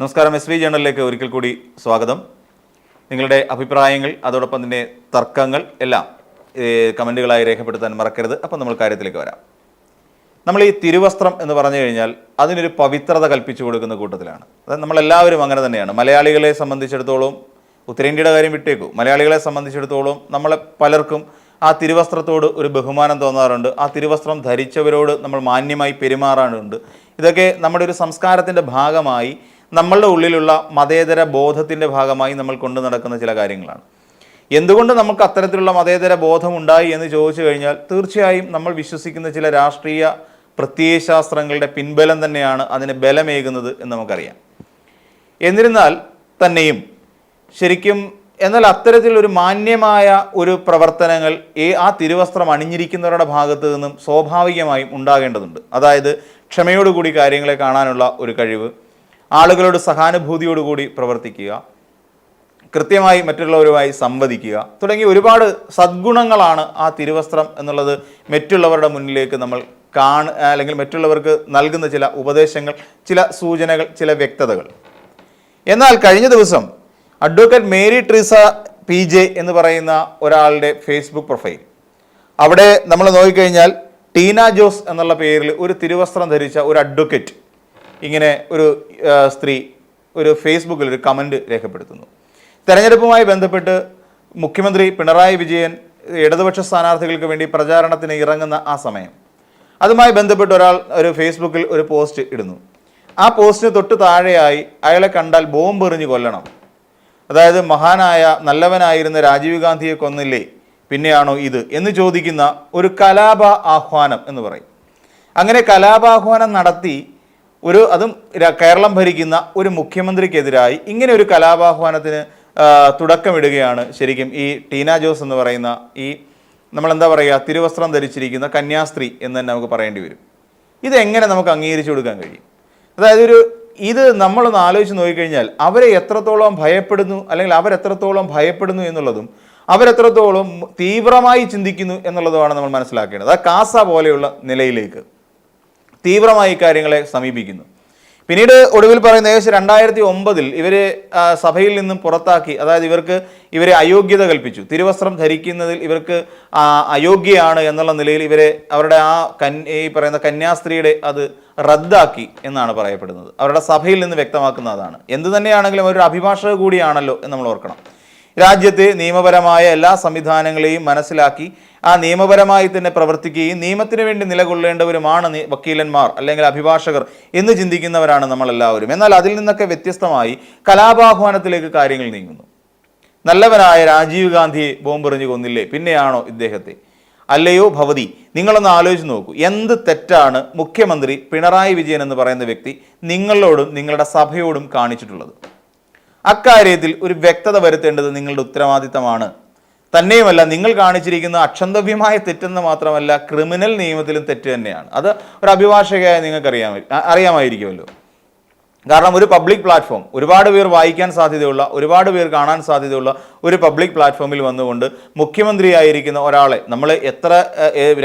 നമസ്കാരം S V ജേണലിലേക്ക് ഒരിക്കൽ കൂടി സ്വാഗതം. നിങ്ങളുടെ അഭിപ്രായങ്ങൾ അതോടൊപ്പം തന്നെ തർക്കങ്ങൾ എല്ലാം കമന്റുകളായി രേഖപ്പെടുത്താൻ മറക്കരുത്. അപ്പം നമ്മൾ കാര്യത്തിലേക്ക് വരാം. നമ്മൾ ഈ തിരുവസ്ത്രം എന്ന് പറഞ്ഞു കഴിഞ്ഞാൽ അതിനൊരു പവിത്രത കൽപ്പിച്ചു കൊടുക്കുന്ന കൂട്ടത്തിലാണ്. അതായത് നമ്മളെല്ലാവരും അങ്ങനെ തന്നെയാണ്. മലയാളികളെ സംബന്ധിച്ചിടത്തോളം ഉത്തരേന്ത്യയുടെ കാര്യം വിട്ടേക്കൂ. മലയാളികളെ സംബന്ധിച്ചിടത്തോളം നമ്മളെ പലർക്കും ആ തിരുവസ്ത്രത്തോട് ഒരു ബഹുമാനം തോന്നാറുണ്ട്. ആ തിരുവസ്ത്രം ധരിച്ചവരോട് നമ്മൾ മാന്യമായി പെരുമാറാറുണ്ട്. ഇതൊക്കെ നമ്മുടെ ഒരു സംസ്കാരത്തിന്റെ ഭാഗമായി നമ്മളുടെ ഉള്ളിലുള്ള മതേതര ബോധത്തിന്റെ ഭാഗമായി നമ്മൾ കൊണ്ടു നടക്കുന്ന ചില കാര്യങ്ങളാണ്. എന്തുകൊണ്ട് നമുക്ക് അത്തരത്തിലുള്ള മതേതര ബോധം ഉണ്ടായി എന്ന് ചോദിച്ചു കഴിഞ്ഞാൽ തീർച്ചയായും നമ്മൾ വിശ്വസിക്കുന്ന ചില രാഷ്ട്രീയ പ്രത്യയശാസ്ത്രങ്ങളുടെ പിൻബലം തന്നെയാണ് അതിന് ബലമേകുന്നത് എന്ന് നമുക്കറിയാം. എന്നിരുന്നാൽ തന്നെയും ശരിക്കും എന്നാൽ അത്തരത്തിലൊരു മാന്യമായ ഒരു പ്രവർത്തനങ്ങൾ ആ തിരുവസ്ത്രം അണിഞ്ഞിരിക്കുന്നവരുടെ ഭാഗത്തു നിന്നും സ്വാഭാവികമായും ഉണ്ടാകേണ്ടതുണ്ട്. അതായത് ക്ഷമയോടുകൂടി കാര്യങ്ങളെ കാണാനുള്ള ഒരു കഴിവ് ആളുകളോട് സഹാനുഭൂതിയോടുകൂടി പ്രവർത്തിക്കുക കൃത്യമായി മറ്റുള്ളവരുമായി സംവദിക്കുക തുടങ്ങി ഒരുപാട് സദ്ഗുണങ്ങളാണ് ആ തിരുവസ്ത്രം എന്നുള്ളത് മറ്റുള്ളവരുടെ മുന്നിലേക്ക് നമ്മൾ കാണ അല്ലെങ്കിൽ മറ്റുള്ളവർക്ക് നൽകുന്ന ചില ഉപദേശങ്ങൾ ചില സൂചനകൾ ചില വ്യക്തതകൾ. എന്നാൽ കഴിഞ്ഞ ദിവസം advocate Mary Treesa P J എന്ന് പറയുന്ന ഒരാളുടെ ഫേസ്ബുക്ക് പ്രൊഫൈൽ. അവിടെ നമ്മൾ നോക്കിക്കഴിഞ്ഞാൽ ടീന ജോസ് എന്നുള്ള പേരിൽ ഒരു തിരുവസ്ത്രം ധരിച്ച ഒരു അഡ്വക്കേറ്റ് ഇങ്ങനെ ഒരു സ്ത്രീ ഒരു ഫേസ്ബുക്കിൽ ഒരു കമന്റ് രേഖപ്പെടുത്തുന്നു. തെരഞ്ഞെടുപ്പുമായി ബന്ധപ്പെട്ട് മുഖ്യമന്ത്രി പിണറായി വിജയൻ ഇടതുപക്ഷ സ്ഥാനാർത്ഥികൾക്ക് വേണ്ടി പ്രചാരണത്തിന് ഇറങ്ങുന്ന ആ സമയം. അതുമായി ബന്ധപ്പെട്ട് ഒരാൾ ഒരു ഫേസ്ബുക്കിൽ ഒരു പോസ്റ്റ് ഇടുന്നു. ആ പോസ്റ്റിന് തൊട്ട് താഴെയായി അയാളെ കണ്ടാൽ ബോംബ് എറിഞ്ഞ് കൊല്ലണം. അതായത് മഹാനായ നല്ലവനായിരുന്ന രാജീവ് ഗാന്ധിയെ കൊന്നില്ലേ? പിന്നെയാണോ ഇത്? എന്ന് ചോദിക്കുന്ന ഒരു കലാപ ആഹ്വാനം എന്ന് പറയും. അങ്ങനെ കലാപാഹ്വാനം നടത്തി ഒരു അതും കേരളം ഭരിക്കുന്ന ഒരു മുഖ്യമന്ത്രിക്കെതിരായി ഇങ്ങനെ ഒരു കലാപാഹ്വാനത്തിന് തുടക്കമിടുകയാണ് ശരിക്കും ഈ ടീന ജോസ് എന്ന് പറയുന്ന ഈ നമ്മളെന്താ പറയുക തിരുവസ്ത്രം ധരിച്ചിരിക്കുന്ന കന്യാസ്ത്രീ എന്ന് തന്നെ നമുക്ക് പറയേണ്ടി വരും. ഇതെങ്ങനെ നമുക്ക് അംഗീകരിച്ചു കൊടുക്കാൻ കഴിയും? അതായത് ഒരു ഇത് നമ്മളൊന്ന് ആലോചിച്ച് നോക്കിക്കഴിഞ്ഞാൽ അവരെ എത്രത്തോളം ഭയപ്പെടുന്നു അല്ലെങ്കിൽ അവരെത്രത്തോളം ഭയപ്പെടുന്നു എന്നുള്ളതും അവരെത്രത്തോളം തീവ്രമായി ചിന്തിക്കുന്നു എന്നുള്ളതുമാണ് നമ്മൾ മനസ്സിലാക്കേണ്ടത്. ആ കാസ പോലെയുള്ള നിലയിലേക്ക്. തീവ്രമായി കാര്യങ്ങളെ സമീപിക്കുന്നു. പിന്നീട് ഒടുവിൽ പറയുന്ന ഏകദേശം രണ്ടായിരത്തി ഒമ്പതിൽ ഇവരെ സഭയിൽ നിന്നും പുറത്താക്കി അതായത് ഇവർക്ക് ഇവരെ അയോഗ്യത കൽപ്പിച്ചു. തിരുവസ്ത്രം ധരിക്കുന്നതിൽ ഇവർക്ക് അയോഗ്യയാണ് എന്നുള്ള നിലയിൽ ഇവരെ അവരുടെ ആ കൻ ഈ പറയുന്ന കന്യാസ്ത്രീയുടെ അത് റദ്ദാക്കി എന്നാണ് പറയപ്പെടുന്നത്. അവരുടെ സഭയിൽ നിന്ന് വ്യക്തമാക്കുന്നതാണ്. എന്തു തന്നെയാണെങ്കിലും ഒരു അഭിഭാഷക കൂടിയാണല്ലോ എന്ന് നമ്മൾ ഓർക്കണം. രാജ്യത്തെ നിയമപരമായ എല്ലാ സംവിധാനങ്ങളെയും മനസ്സിലാക്കി ആ നിയമപരമായി തന്നെ പ്രവർത്തിക്കുകയും നിയമത്തിന് വേണ്ടി നിലകൊള്ളേണ്ടവരുമാണ് വക്കീലന്മാർ അല്ലെങ്കിൽ അഭിഭാഷകർ എന്ന് ചിന്തിക്കുന്നവരാണ് നമ്മളെല്ലാവരും. എന്നാൽ അതിൽ നിന്നൊക്കെ വ്യത്യസ്തമായി കലാപാഹ്വാനത്തിലേക്ക് കാര്യങ്ങൾ നീങ്ങുന്നു. നല്ലവനായ രാജീവ് ഗാന്ധിയെ ബോംബെറിഞ്ഞു കൊന്നില്ലേ? പിന്നെയാണോ ഇദ്ദേഹത്തെ? അല്ലയോ ഭവതി നിങ്ങളൊന്ന് ആലോചിച്ച് നോക്കൂ. എന്ത് തെറ്റാണ് മുഖ്യമന്ത്രി പിണറായി വിജയൻ എന്ന് പറയുന്ന വ്യക്തി നിങ്ങളോടും നിങ്ങളുടെ സഭയോടും കാണിച്ചിട്ടുള്ളത്? അക്കാര്യത്തിൽ ഒരു വ്യക്തത വരുത്തേണ്ടത് നിങ്ങളുടെ ഉത്തരവാദിത്തമാണ്. തന്നെയുമല്ല നിങ്ങൾ കാണിച്ചിരിക്കുന്ന അക്ഷന്തവ്യമായ തെറ്റെന്ന് മാത്രമല്ല ക്രിമിനൽ നിയമത്തിലും തെറ്റ് തന്നെയാണ്. അത് ഒരു അഭിഭാഷകയായി നിങ്ങൾക്ക് അറിയാമ അറിയാമായിരിക്കുമല്ലോ. കാരണം ഒരു പബ്ലിക് പ്ലാറ്റ്ഫോം ഒരുപാട് പേർ വായിക്കാൻ സാധ്യതയുള്ള ഒരുപാട് പേർ കാണാൻ സാധ്യതയുള്ള ഒരു പബ്ലിക് പ്ലാറ്റ്ഫോമിൽ വന്നുകൊണ്ട് മുഖ്യമന്ത്രിയായിരിക്കുന്ന ഒരാളെ നമ്മൾ എത്ര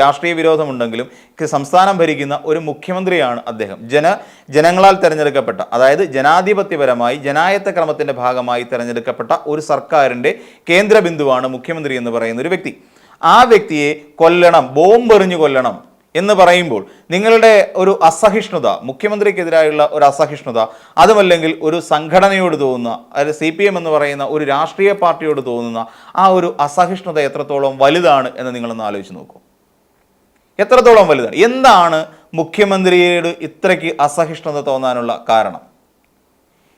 രാഷ്ട്രീയ വിരോധമുണ്ടെങ്കിലും സംസ്ഥാനം ഭരിക്കുന്ന ഒരു മുഖ്യമന്ത്രിയാണ് അദ്ദേഹം. ജന ജനങ്ങളാൽ തിരഞ്ഞെടുക്കപ്പെട്ട അതായത് ജനാധിപത്യപരമായി ജനായത്ത ക്രമത്തിന്റെ ഭാഗമായി തിരഞ്ഞെടുക്കപ്പെട്ട ഒരു സർക്കാരിന്റെ കേന്ദ്ര ബിന്ദുവാണ് മുഖ്യമന്ത്രി എന്ന് പറയുന്ന ഒരു വ്യക്തി. ആ വ്യക്തിയെ കൊല്ലണം ബോംബെറിഞ്ഞു കൊല്ലണം. എന്ന് പറയുമ്പോൾ നിങ്ങളുടെ ഒരു അസഹിഷ്ണുത മുഖ്യമന്ത്രിക്കെതിരായുള്ള ഒരു അസഹിഷ്ണുത അതുമല്ലെങ്കിൽ ഒരു സംഘടനയോട് തോന്നുന്ന അതായത് സി പി എം എന്ന് പറയുന്ന ഒരു രാഷ്ട്രീയ പാർട്ടിയോട് തോന്നുന്ന ആ ഒരു അസഹിഷ്ണുത എത്രത്തോളം വലുതാണ് എന്ന് നിങ്ങളൊന്ന് ആലോചിച്ച് നോക്കൂ. എത്രത്തോളം വലുതാണ്? എന്താണ് മുഖ്യമന്ത്രിയോട് ഇത്രയ്ക്ക് അസഹിഷ്ണുത തോന്നാനുള്ള കാരണം?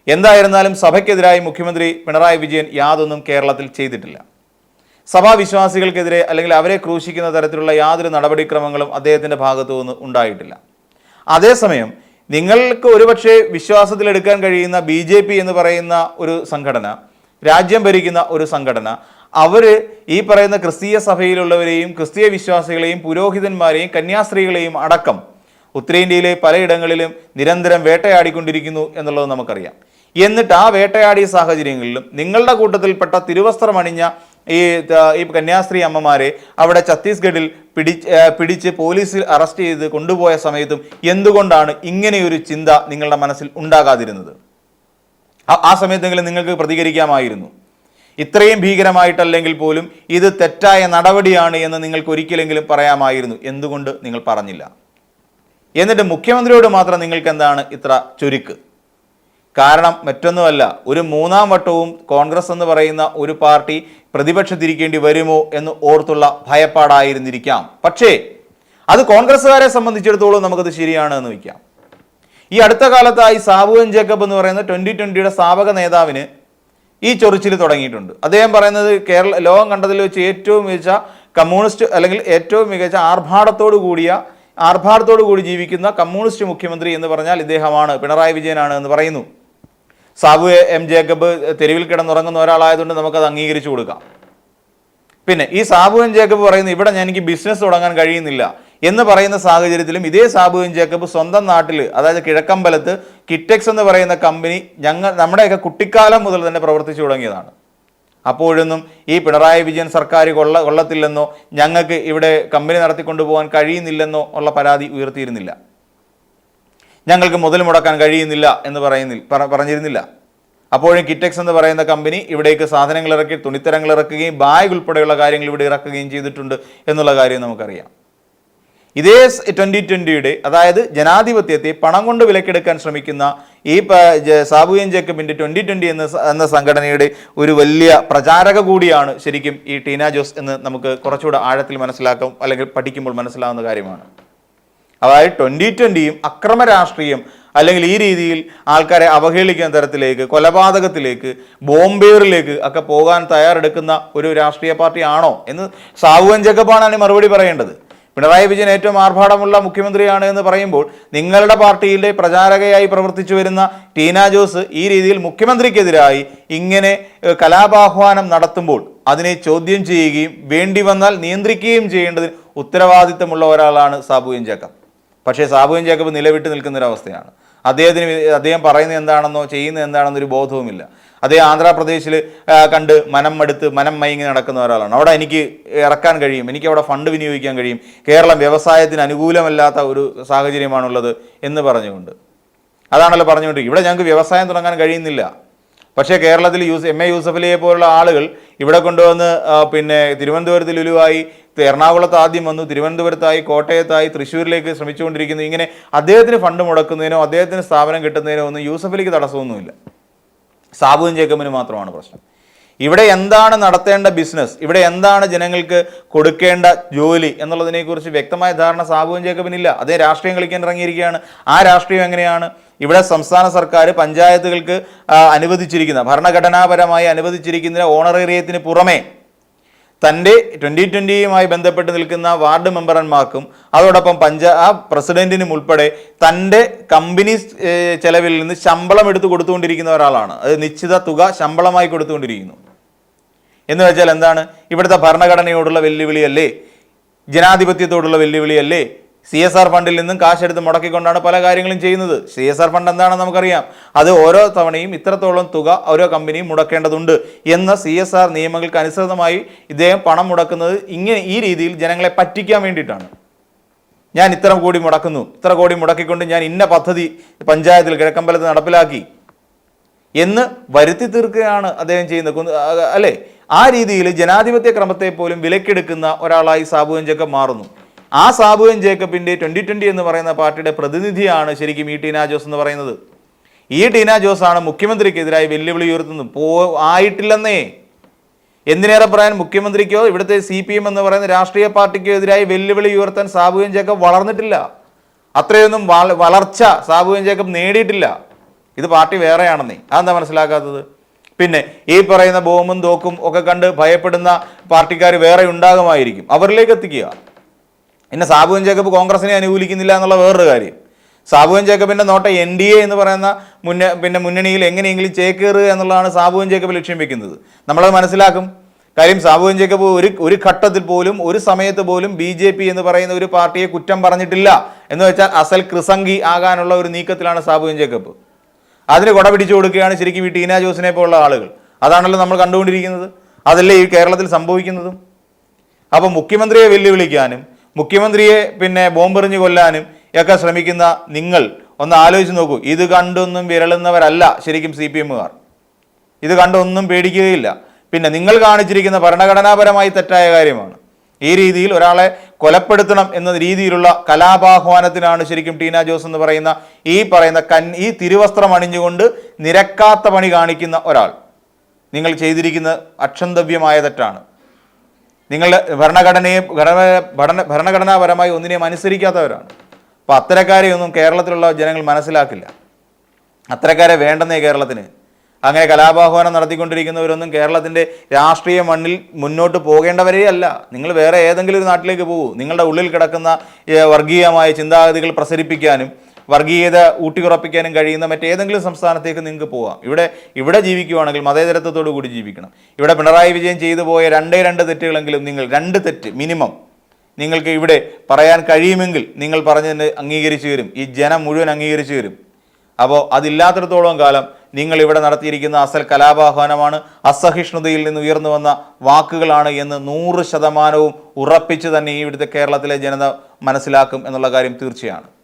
എന്തായിരുന്നാലും സഭയ്ക്കെതിരായി മുഖ്യമന്ത്രി പിണറായി വിജയൻ യാതൊന്നും കേരളത്തിൽ ചെയ്തിട്ടില്ല. സഭാവിശ്വാസികൾക്കെതിരെ അല്ലെങ്കിൽ അവരെ ക്രൂശിക്കുന്ന തരത്തിലുള്ള യാതൊരു നടപടിക്രമങ്ങളും അദ്ദേഹത്തിന്റെ ഭാഗത്തു നിന്ന് ഉണ്ടായിട്ടില്ല. അതേസമയം നിങ്ങൾക്ക് ഒരുപക്ഷെ വിശ്വാസത്തിലെടുക്കാൻ കഴിയുന്ന ബി ജെ പി എന്ന് പറയുന്ന ഒരു സംഘടന രാജ്യം ഭരിക്കുന്ന ഒരു സംഘടന അവർ ഈ പറയുന്ന ക്രിസ്തീയ സഭയിലുള്ളവരെയും ക്രിസ്തീയ വിശ്വാസികളെയും പുരോഹിതന്മാരെയും കന്യാസ്ത്രീകളെയും അടക്കം ഉത്തരേന്ത്യയിലെ പലയിടങ്ങളിലും നിരന്തരം വേട്ടയാടിക്കൊണ്ടിരിക്കുന്നു എന്നുള്ളത് നമുക്കറിയാം. എന്നിട്ട് ആ വേട്ടയാടിയ സാഹചര്യങ്ങളിലും നിങ്ങളുടെ കൂട്ടത്തിൽപ്പെട്ട തിരുവസ്ത്രം അണിഞ്ഞ ഈ ഈ കന്യാസ്ത്രീ അമ്മമാരെ അവിടെ ഛത്തീസ്ഗഡിൽ പിടി പിടിച്ച് പോലീസിൽ അറസ്റ്റ് ചെയ്ത് കൊണ്ടുപോയ സമയത്തും എന്തുകൊണ്ടാണ് ഇങ്ങനെയൊരു ചിന്ത നിങ്ങളുടെ മനസ്സിൽ ഉണ്ടാകാതിരുന്നത്? ആ- സമയത്തെങ്കിലും നിങ്ങൾക്ക് പ്രതികരിക്കാമായിരുന്നു. ഇത്രയും ഭീകരമായിട്ടല്ലെങ്കിൽ പോലും ഇത് തെറ്റായ നടപടിയാണ് എന്ന് നിങ്ങൾക്ക് ഒരിക്കലെങ്കിലും പറയാമായിരുന്നു. എന്തുകൊണ്ട് നിങ്ങൾ പറഞ്ഞില്ല? എന്നിട്ട് മുഖ്യമന്ത്രിയോട് മാത്രം നിങ്ങൾക്ക് എന്താണ് ഇത്ര ചുരുക്ക്? കാരണം മറ്റൊന്നുമല്ല ഒരു മൂന്നാം വട്ടവും കോൺഗ്രസ് എന്ന് പറയുന്ന ഒരു പാർട്ടി പ്രതിപക്ഷത്തിരിക്കേണ്ടി വരുമോ എന്ന് ഓർത്തുള്ള ഭയപ്പാടായിരുന്നിരിക്കാം. പക്ഷേ അത് കോൺഗ്രസ്സുകാരെ സംബന്ധിച്ചിടത്തോളം നമുക്കത് ശരിയാണ് എന്ന് വയ്ക്കാം. ഈ അടുത്ത കാലത്തായി സാബുവൻ ജേക്കബ് എന്ന് പറയുന്ന ട്വന്റി ട്വന്റിയുടെ സ്ഥാപക നേതാവിന് ഈ ചൊറിച്ചിൽ തുടങ്ങിയിട്ടുണ്ട്. അദ്ദേഹം പറയുന്നത് കേരള ലോകം കണ്ടതിൽ വെച്ച് ഏറ്റവും മികച്ച കമ്മ്യൂണിസ്റ്റ് അല്ലെങ്കിൽ ഏറ്റവും മികച്ച ആർഭാടത്തോടു കൂടിയ ആർഭാടത്തോടു കൂടി ജീവിക്കുന്ന കമ്മ്യൂണിസ്റ്റ് മുഖ്യമന്ത്രി എന്ന് പറഞ്ഞാൽ ഇദ്ദേഹമാണ് പിണറായി വിജയനാണ് എന്ന് പറയുന്നു. സാബു എം ജേക്കബ് തെരുവിൽ കിടന്നുറങ്ങുന്ന ഒരാളായതുകൊണ്ട് നമുക്കത് അംഗീകരിച്ചു കൊടുക്കാം. പിന്നെ ഈ സാബു എൻ ജേക്കബ് പറയുന്നത് ഇവിടെ ഞാൻ എനിക്ക് ബിസിനസ് തുടങ്ങാൻ കഴിയുന്നില്ല എന്ന് പറയുന്ന സാഹചര്യത്തിലും ഇതേ സാബു എൻ ജേക്കബ് സ്വന്തം നാട്ടിൽ അതായത് കിഴക്കമ്പലത്ത് കിറ്റെക്സ് എന്ന് പറയുന്ന കമ്പനി ഞങ്ങൾ നമ്മുടെയൊക്കെ കുട്ടിക്കാലം മുതൽ തന്നെ പ്രവർത്തിച്ചു തുടങ്ങിയതാണ്. അപ്പോഴൊന്നും ഈ പിണറായി വിജയൻ സർക്കാർ കൊള്ള കൊള്ളത്തില്ലെന്നോ ഞങ്ങൾക്ക് ഇവിടെ കമ്പനി നടത്തിക്കൊണ്ടു പോകാൻ കഴിയുന്നില്ലെന്നോ ഉള്ള പരാതി ഉയർത്തിയിരുന്നില്ല. ഞങ്ങൾക്ക് മുതൽ മുടക്കാൻ കഴിയുന്നില്ല എന്ന് പറയുന്നില്ല പറഞ്ഞിരുന്നില്ല. അപ്പോഴും കിറ്റെക്സ് എന്ന് പറയുന്ന കമ്പനി ഇവിടേക്ക് സാധനങ്ങൾ ഇറക്കി തുണിത്തരങ്ങൾ ഇറക്കുകയും ബാഗ് ഉൾപ്പെടെയുള്ള കാര്യങ്ങൾ ഇവിടെ ഇറക്കുകയും ചെയ്തിട്ടുണ്ട് എന്നുള്ള കാര്യം നമുക്കറിയാം. ഇതേ ട്വന്റി ട്വന്റിയുടെ അതായത് ജനാധിപത്യത്തെ പണം കൊണ്ട് വിലക്കെടുക്കാൻ ശ്രമിക്കുന്ന ഈ പ- ജ- സാബു എൻ ജേക്കബിന്റെ ട്വന്റി ട്വന്റി എന്ന എന്ന സംഘടനയുടെ ഒരു വലിയ പ്രചാരക കൂടിയാണ് ശരിക്കും ഈ ടീന ജോസ് എന്ന് നമുക്ക് കുറച്ചുകൂടെ ആഴത്തിൽ മനസ്സിലാക്കാം അല്ലെങ്കിൽ പഠിക്കുമ്പോൾ മനസ്സിലാവുന്ന കാര്യമാണ്. അതായത് ട്വന്റി ട്വന്റിയും അക്രമ രാഷ്ട്രീയം അല്ലെങ്കിൽ ഈ രീതിയിൽ ആൾക്കാരെ അവഹേളിക്കുന്ന തരത്തിലേക്ക് കൊലപാതകത്തിലേക്ക് ബോംബേറിലേക്ക് ഒക്കെ പോകാൻ തയ്യാറെടുക്കുന്ന ഒരു രാഷ്ട്രീയ പാർട്ടി ആണോ എന്ന് സാവുവൻ ജഗബാണാണ് മറുപടി പറയേണ്ടത്. പിണറായി വിജയൻ ഏറ്റവും ആർഭാടമുള്ള മുഖ്യമന്ത്രിയാണ് എന്ന് പറയുമ്പോൾ നിങ്ങളുടെ പാർട്ടിയിലെ പ്രചാരകയായി പ്രവർത്തിച്ചു വരുന്ന ടീന ജോസ് ഈ രീതിയിൽ മുഖ്യമന്ത്രിക്കെതിരായി ഇങ്ങനെ കലാപാഹ്വാനം നടത്തുമ്പോൾ അതിനെ ചോദ്യം ചെയ്യുകയും വേണ്ടി വന്നാൽ നിയന്ത്രിക്കുകയും ചെയ്യേണ്ടതിന് ഉത്തരവാദിത്തമുള്ള ഒരാളാണ് സാബു എൻ ജേക്കബ് പക്ഷേ സാബുവിൻ ജേക്കബ് നിലവിട്ട് നിൽക്കുന്നൊരവസ്ഥയാണ്. അദ്ദേഹത്തിന് അദ്ദേഹം പറയുന്നത് എന്താണെന്നോ ചെയ്യുന്ന എന്താണെന്നൊരു ബോധവുമില്ല. അദ്ദേഹം ആന്ധ്രാപ്രദേശിൽ കണ്ട് മനം മടുത്ത് മനം മയങ്ങി നടക്കുന്ന ഒരാളാണ്. അവിടെ എനിക്ക് ഇറക്കാൻ കഴിയും എനിക്ക് അവിടെ ഫണ്ട് വിനിയോഗിക്കാൻ കഴിയും. കേരളം വ്യവസായത്തിന് അനുകൂലമല്ലാത്ത ഒരു സാഹചര്യമാണുള്ളത് എന്ന് പറഞ്ഞുകൊണ്ട്. അതാണല്ലോ പറഞ്ഞുകൊണ്ട് ഇവിടെ ഞങ്ങൾക്ക് വ്യവസായം തുടങ്ങാൻ കഴിയുന്നില്ല. പക്ഷേ കേരളത്തിൽ യൂസ് എം എ യൂസഫലിയെ പോലുള്ള ആളുകൾ ഇവിടെ കൊണ്ടുവന്ന് പിന്നെ തിരുവനന്തപുരത്ത് ലുലുവായി എറണാകുളത്ത് ആദ്യം വന്നു തിരുവനന്തപുരത്തായി കോട്ടയത്തായി തൃശ്ശൂരിലേക്ക് ശ്രമിച്ചുകൊണ്ടിരിക്കുന്നു. ഇങ്ങനെ അദ്ദേഹത്തിന് ഫണ്ട് മുടക്കുന്നതിനോ അദ്ദേഹത്തിന് സ്ഥാപനം കിട്ടുന്നതിനോ ഒന്നും യൂസഫലിക്ക് തടസ്സമൊന്നുമില്ല. സാബുവും ജേക്കബിന് മാത്രമാണ് പ്രശ്നം. ഇവിടെ എന്താണ് നടത്തേണ്ട ബിസിനസ്? ഇവിടെ എന്താണ് ജനങ്ങൾക്ക് കൊടുക്കേണ്ട ജോലി എന്നുള്ളതിനെക്കുറിച്ച് വ്യക്തമായ ധാരണ സാബുവും ജേക്കബിനില്ല. അതേ രാഷ്ട്രീയം കളിക്കാൻ ഇറങ്ങിയിരിക്കുകയാണ്. ആ രാഷ്ട്രീയം എങ്ങനെയാണ്? ഇവിടെ സംസ്ഥാന സർക്കാർ പഞ്ചായത്തുകൾക്ക് അനുവദിച്ചിരിക്കുന്ന ഭരണഘടനാപരമായി അനുവദിച്ചിരിക്കുന്ന ഓണറേറിയത്തിന് പുറമെ തന്റെ ട്വന്റി ട്വന്റിയുമായി ബന്ധപ്പെട്ട് നിൽക്കുന്ന വാർഡ് മെമ്പർമാർക്കും അതോടൊപ്പം പഞ്ചാ ആ പ്രസിഡന്റിനും ഉൾപ്പെടെ തന്റെ കമ്പനി ചെലവിൽ നിന്ന് ശമ്പളം എടുത്തു കൊടുത്തുകൊണ്ടിരിക്കുന്ന ഒരാളാണ്. അത് നിശ്ചിത തുക ശമ്പളമായി കൊടുത്തുകൊണ്ടിരിക്കുന്നു. എന്ന് വെച്ചാൽ എന്താണ്? ഇവിടുത്തെ ഭരണഘടനയോടുള്ള വെല്ലുവിളിയല്ലേ? ജനാധിപത്യത്തോടുള്ള വെല്ലുവിളിയല്ലേ? സി എസ് ആർ ഫണ്ടിൽ നിന്നും കാശെടുത്ത് മുടക്കിക്കൊണ്ടാണ് പല കാര്യങ്ങളും ചെയ്യുന്നത്. സി എസ് ആർ ഫണ്ട് എന്താണെന്ന് നമുക്കറിയാം. അത് ഓരോ തവണയും ഇത്രത്തോളം തുക ഓരോ കമ്പനിയും മുടക്കേണ്ടതുണ്ട് എന്ന സി എസ് ആർ നിയമങ്ങൾക്ക് അനുസൃതമായി ഇദ്ദേഹം പണം മുടക്കുന്നത് ഇങ്ങനെ ഈ രീതിയിൽ ജനങ്ങളെ പറ്റിക്കാൻ വേണ്ടിയിട്ടാണ്. ഞാൻ ഇത്ര കോടി മുടക്കുന്നു. ഇത്ര കോടി മുടക്കിക്കൊണ്ട് ഞാൻ ഇന്ന പദ്ധതി പഞ്ചായത്തിൽ കിഴക്കമ്പലത്ത് നടപ്പിലാക്കി എന്ന് വരുത്തി തീർക്കുകയാണ് അദ്ദേഹം ചെയ്യുന്നത്. അല്ലേ? ആ രീതിയിൽ ജനാധിപത്യ ക്രമത്തെ പോലും വിലക്കെടുക്കുന്ന ഒരാളായി സാബു എഞ്ചൊക്കെ മാറുന്നു. ആ സാബുവൻ ജേക്കബിന്റെ ട്വന്റി ട്വന്റി എന്ന് പറയുന്ന പാർട്ടിയുടെ പ്രതിനിധിയാണ് ശരിക്കും ഈ ടീന ജോസ് എന്ന് പറയുന്നത്. ഈ ടീന ജോസ് ആണ് മുഖ്യമന്ത്രിക്കെതിരായി വെല്ലുവിളി ഉയർത്തുന്നത് പോ ആയിട്ടില്ലെന്നേ. എന്തിനേറെ പറയാൻ മുഖ്യമന്ത്രിക്കോ ഇവിടുത്തെ സി പി എം എന്ന് പറയുന്ന രാഷ്ട്രീയ പാർട്ടിക്കോ എതിരായി വെല്ലുവിളി ഉയർത്താൻ സാബുവൻ ജേക്കബ് വളർന്നിട്ടില്ല. അത്രയൊന്നും വള- വളർച്ച സാബുവൻ ജേക്കബ് നേടിയിട്ടില്ല. ഇത് പാർട്ടി വേറെയാണെന്നേ. അതെന്താ മനസ്സിലാക്കാത്തത്? പിന്നെ ഈ പറയുന്ന ബോംബും തോക്കും ഒക്കെ കണ്ട് ഭയപ്പെടുന്ന പാർട്ടിക്കാർ വേറെ ഉണ്ടാകുമായിരിക്കും. അവരിലേക്ക് എത്തിക്കുക. പിന്നെ സാബുവൻ ജേക്കബ് കോൺഗ്രസിനെ അനുകൂലിക്കുന്നില്ല എന്നുള്ള വേറൊരു കാര്യം. സാബുവൻ ജേക്കബിന്റെ നോട്ട എൻ ഡി എ എന്ന് പറയുന്ന മുന്ന പിന്നെ മുന്നണിയിൽ എങ്ങനെയെങ്കിലും ചേക്കേറുക എന്നുള്ളതാണ് സാബുവൻ ജേക്കബ് ലക്ഷ്യം വെക്കുന്നത്. നമ്മളത് മനസ്സിലാക്കും. കാര്യം സാബുവൻ ജേക്കബ് ഒരു ഒരു ഘട്ടത്തിൽ പോലും ഒരു സമയത്ത് പോലും ബി ജെ പി എന്ന് പറയുന്ന ഒരു പാർട്ടിയെ കുറ്റം പറഞ്ഞിട്ടില്ല എന്ന് വെച്ചാൽ അസൽ ക്രിസംഗി ആകാനുള്ള ഒരു നീക്കത്തിലാണ് സാബുവൻ ജേക്കബ്. അതിന് കൊട പിടിച്ചു കൊടുക്കുകയാണ് ശരിക്കും ഈ ടീന ജോസിനെ പോലുള്ള ആളുകൾ. അതാണല്ലോ നമ്മൾ കണ്ടുകൊണ്ടിരിക്കുന്നത്. അതല്ലേ ഈ കേരളത്തിൽ സംഭവിക്കുന്നതും? അപ്പോൾ മുഖ്യമന്ത്രിയെ വെല്ലുവിളിക്കാനും മുഖ്യമന്ത്രിയെ പിന്നെ ബോംബെറിഞ്ഞ് കൊല്ലാനും ഒക്കെ ശ്രമിക്കുന്ന നിങ്ങൾ ഒന്ന് ആലോചിച്ച് നോക്കൂ. ഇത് കണ്ടൊന്നും വിരളുന്നവരല്ല ശരിക്കും സി പി എമ്മുകാർ. ഇത് കണ്ടൊന്നും പേടിക്കുകയില്ല. പിന്നെ നിങ്ങൾ കാണിച്ചിരിക്കുന്ന ഭരണഘടനാപരമായി തെറ്റായ കാര്യമാണ്. ഈ രീതിയിൽ ഒരാളെ കൊലപ്പെടുത്തണം എന്ന രീതിയിലുള്ള കലാപാഹ്വാനത്തിനാണ് ശരിക്കും ടീന ജോസ് എന്ന് പറയുന്ന ഈ പറയുന്ന കൻ ഈ തിരുവസ്ത്രം അണിഞ്ഞുകൊണ്ട് നിരക്കാത്ത പണി കാണിക്കുന്ന ഒരാൾ. നിങ്ങൾ ചെയ്തിരിക്കുന്ന അക്ഷന്തവ്യമായ തെറ്റാണ്. നിങ്ങളുടെ ഭരണഘടനയെ ഘടന ഭരണ ഭരണഘടനാപരമായി ഒന്നിനെയും അനുസരിക്കാത്തവരാണ്. അപ്പോൾ അത്തരക്കാരെയൊന്നും കേരളത്തിലുള്ള ജനങ്ങൾ മനസ്സിലാക്കില്ല. അത്തരക്കാരെ വേണ്ടെന്നേ കേരളത്തിന്. അങ്ങനെ കലാപാഹ്വാനം നടത്തിക്കൊണ്ടിരിക്കുന്നവരൊന്നും കേരളത്തിന്റെ രാഷ്ട്രീയ മണ്ണിൽ മുന്നോട്ട് പോകേണ്ടവരേ അല്ല. നിങ്ങൾ വേറെ ഏതെങ്കിലും ഒരു നാട്ടിലേക്ക് പോകൂ. നിങ്ങളുടെ ഉള്ളിൽ കിടക്കുന്ന വർഗീയമായ ചിന്താഗതികൾ പ്രസരിപ്പിക്കാനും വർഗീയത ഊട്ടിയുറപ്പിക്കാനും കഴിയുന്ന മറ്റേതെങ്കിലും സംസ്ഥാനത്തേക്ക് നിങ്ങൾക്ക് പോകാം ഇവിടെ ഇവിടെ ജീവിക്കുവാണെങ്കിൽ മതേതരത്വത്തോടു കൂടി ജീവിക്കണം. ഇവിടെ പിണറായി വിജയൻ ചെയ്തു പോയ രണ്ടേ രണ്ട് തെറ്റുകളെങ്കിലും നിങ്ങൾ രണ്ട് തെറ്റ് മിനിമം നിങ്ങൾക്ക് ഇവിടെ പറയാൻ കഴിയുമെങ്കിൽ നിങ്ങൾ പറഞ്ഞതിന് അംഗീകരിച്ചു തരും. ഈ ജനം മുഴുവൻ അംഗീകരിച്ചു തരും. അപ്പോൾ അതില്ലാത്തിടത്തോളം കാലം നിങ്ങൾ ഇവിടെ നടത്തിയിരിക്കുന്ന അസൽ കലാപാഹ്വാനമാണ്. അസഹിഷ്ണുതയിൽ നിന്ന് ഉയർന്നു വന്ന വാക്കുകളാണ് എന്ന് നൂറ് ശതമാനവും ഉറപ്പിച്ച് തന്നെ ഇവിടുത്തെ കേരളത്തിലെ ജനത മനസ്സിലാക്കും എന്നുള്ള കാര്യം തീർച്ചയാണ്.